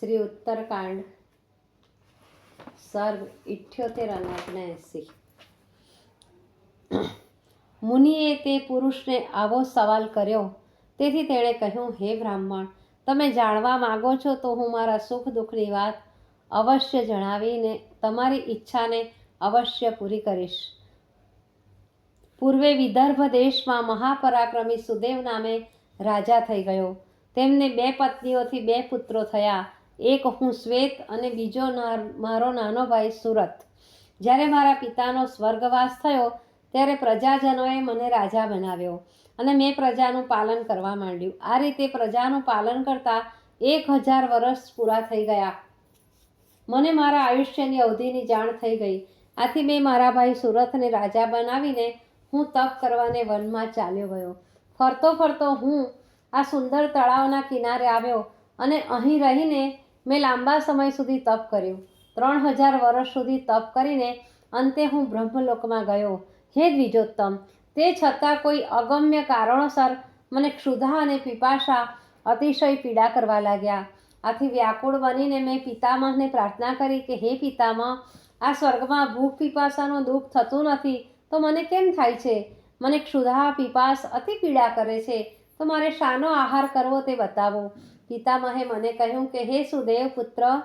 શ્રી ઉત્તરકાંડ. સર્ગ ઇઠ્યોતેર અને ઓગણએંસી મુનિએ તે પુરુષને આવો સવાલ કર્યો. તેથી તેણે કહ્યું, હે બ્રાહ્મણ, તમે જાણવા માગો છો તો હું મારા સુખ દુઃખની વાત અવશ્ય જણાવીને તમારી ઈચ્છાને અવશ્ય પૂરી કરીશ. પૂર્વે વિદર્ભ દેશમાં મહાપરાક્રમી સુદેવ નામે રાજા થઈ ગયો. તેમને બે પત્નીઓથી બે પુત્રો થયા. એક હું શ્વેત અને બીજો મારો નાનો ભાઈ સુરત. જ્યારે મારા પિતાનો સ્વર્ગવાસ થયો, ત્યારે પ્રજાજનોએ મને રાજા બનાવ્યો અને મેં પ્રજાનું પાલન કરવા માંડ્યું. આ રીતે પ્રજાનું પાલન કરતાં એક હજાર વર્ષ પૂરા થઈ ગયા. મને મારા આયુષ્યની અવધિની જાણ થઈ ગઈ. આથી મેં મારા ભાઈ સુરતને રાજા બનાવીને હું તપ કરવાને વનમાં ચાલ્યો ગયો. ફરતો ફરતો હું આ સુંદર તળાવના કિનારે આવ્યો અને અહીં રહીને મેં લાંબા સમય સુધી તપ કર્યું. ત્રણ હજાર વર્ષ સુધી તપ કરીને અંતે હું બ્રહ્મલોકમાં ગયો. હે દ્વિજોત્તમ, તે છતાં કોઈ અગમ્ય કારણોસર મને ક્ષુધા અને પિપાસા અતિશય પીડા કરવા લાગ્યા. આથી વ્યાકુળ બનીને મેં પિતામહને પ્રાર્થના કરી કે, હે પિતામહ, આ સ્વર્ગમાં ભૂખ પીપાસાનું દુઃખ થતું નથી, તો મને કેમ થાય છે? મને ક્ષુધા પીપાસ અતિ પીડા કરે છે. તો મારે શાનો આહાર કરવો તે બતાવો. પિતામહે મને કહ્યું કે, હે સુદેવ પુત્ર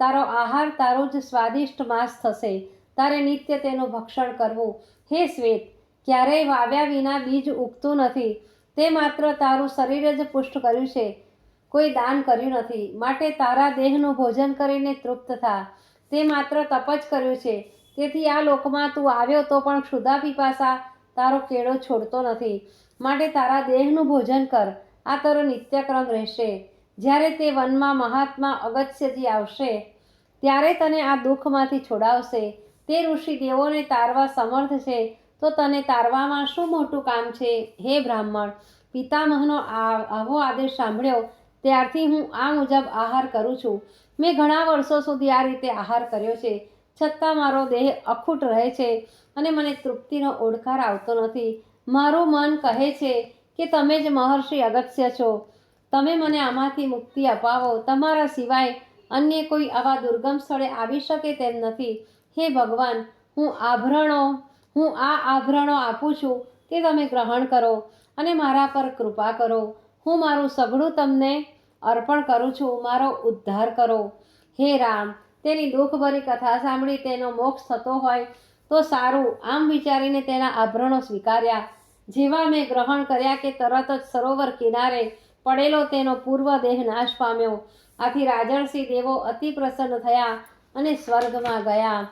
તારો આહાર તારો જ સ્વાદિષ્ટ માંસ થશે. તારે નિત્ય તેનું ભક્ષણ કરવું. હે શ્વેત, ક્યારેય વાવ્યા વિના બીજ ઉગતું નથી. તે માત્ર તારું શરીર જ પુષ્ટ કર્યું છે. કોઈ દાન કર્યું નથી. માટે તારા દેહનું ભોજન કરીને તૃપ્ત થા. તે માત્ર તપ જ કર્યું છે. તેથી આ લોકમાં તું આવ્યો તો પણ ક્ષુધા પીપાસા તારો કેળો છોડતો નથી. માટે તારા દેહનું ભોજન કર. આ તારો નિત્યક્રમ રહેશે. જ્યારે તે વનમાં મહાત્મા અગત્યજી આવશે, ત્યારે તને આ દુઃખમાંથી છોડાવશે. તે ઋષિ દેવોને તારવા સમર્થ છે, તો તને તારવામાં શું મોટું કામ છે? હે બ્રાહ્મણ, પિતામહનો આવો આદેશ સાંભળ્યો, ત્યારથી હું આ મુજબ આહાર કરું છું. મેં ઘણા વર્ષો સુધી આ રીતે આહાર કર્યો છે, છતાં મારો દેહ અખૂટ રહે છે અને મને તૃપ્તિનો ઓડકાર આવતો નથી. મારું મન કહે છે કે તમે જ મહર્ષિ અગત્ય છો. તમે મને આમાંથી મુક્તિ અપાવો. તમારા સિવાય અન્ય કોઈ આવા દુર્ગમ સ્થળે આવી શકે તેમ નથી. હે ભગવાન, હું આભરણો, હું આ આભરણો આપું છું, તે તમે ગ્રહણ કરો અને મારા પર કૃપા કરો. હું મારું સઘળું તમને અર્પણ કરું છું, મારો ઉદ્ધાર કરો. હે રામ, તેની દુઃખભરી કથા સાંભળી તેનો મોક્ષ થતો હોય તો સારું. આમ વિચારીને તેના આભરણો સ્વીકાર્યા. જેવા મેં ગ્રહણ કર્યા કે તરત જ સરોવર કિનારે પડેલો તેનો પૂર્વ દેહ નાશ પામ્યો. આથી રાજર્ષિ દેવો અતિ પ્રસન્ન થયા અને સ્વર્ગમાં ગયા.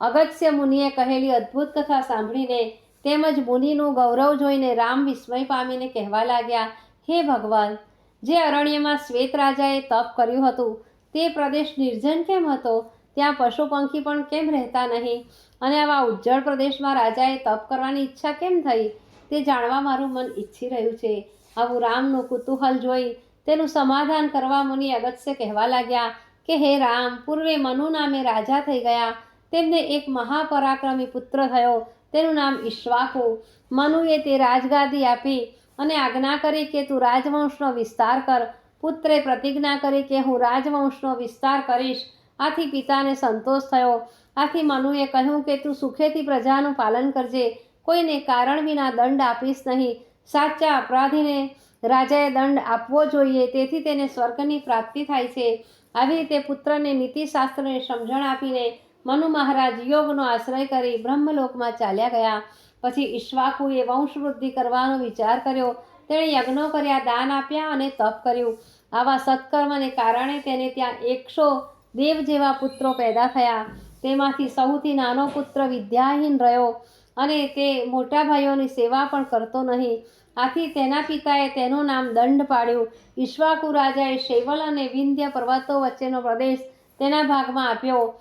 અગત્ય મુનિએ કહેલી અદ્ભુત કથા સાંભળીને તેમજ મુનિનું ગૌરવ જોઈને રામ વિસ્મય પામીને કહેવા લાગ્યા, હે ભગવાન, જે અરણ્યમાં શ્વેત રાજાએ તપ કર્યું હતું, તે પ્રદેશ નિર્જન કેમ હતો? ત્યાં પશુ પંખી પણ કેમ રહેતા નહીં? અને આવા ઉજ્જળ પ્રદેશમાં રાજાએ તપ કરવાની ઈચ્છા કેમ થઈ? તે જાણવા મારું મન ઈચ્છી રહ્યું છે. આવું રામનું કુતૂહલ જોઈ તેનું સમાધાન કરવા મુનિ અગત્ય કહેવા લાગ્યા કે, હે રામ, પૂર્વે મનુ નામે રાજા થઈ ગયા. તેમને એક મહાપરાક્રમી પુત્ર થયો. તેનું નામ ઈશ્વાકુ. મનુએ તે રાજગાદી આપી અને આજ્ઞા કરી કે, તું રાજવંશનો વિસ્તાર કર. પુત્રે પ્રતિજ્ઞા કરી કે, હું રાજવંશનો વિસ્તાર કરીશ. આથી પિતાને સંતોષ થયો. આથી મનુએ કહ્યું કે, તું સુખેથી પ્રજાનું પાલન કરજે. કોઈને કારણ વિના દંડ આપીશ નહીં. સાચા અપરાધીને રાજાએ દંડ આપવો જોઈએ, તેથી તેને સ્વર્ગની પ્રાપ્તિ થાય છે. આવી રીતે પુત્રને નીતિશાસ્ત્રને સમજણ આપીને મનુ મહારાજ યોગનો આશ્રય કરી બ્રહ્મલોકમાં ચાલ્યા ગયા. પછી ઈશ્વાકુએ વંશવૃદ્ધિ કરવાનો વિચાર કર્યો. તેણે યજ્ઞો કર્યા, દાન આપ્યા અને તપ કર્યું. આવા સત્કર્મને કારણે તેને ત્યાં એકસો દેવ જેવા પુત્રો પેદા થયા. તેમાંથી સૌથી નાનો પુત્ર વિદ્યાહીન રહ્યો. અને તે મોટા ભાઈઓની સેવા પણ કરતો નહીં. આથી તેના પિતાએ તેનું નામ દંડ પાડ્યું. ઈશ્વાકુ રાજાએ શૈવલ અને વિંધ્ય પર્વતો વચ્ચેનો પ્રદેશ તેના ભાગમાં આપ્યો.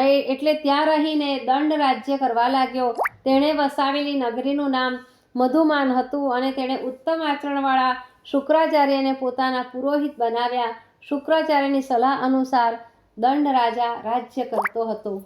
એ- એટલે ત્યાં રહીને દંડ રાજ્ય કરવા લાગ્યો. તેણે વસાવેલી નગરીનું નામ મધુમાન હતું અને તેણે ઉત્તમ આચરણવાળા શુક્રાચાર્યને પોતાના પુરોહિત બનાવ્યા. શુક્રાચાર્યની સલાહ અનુસાર દંડ રાજા રાજ્ય કરતો હતો.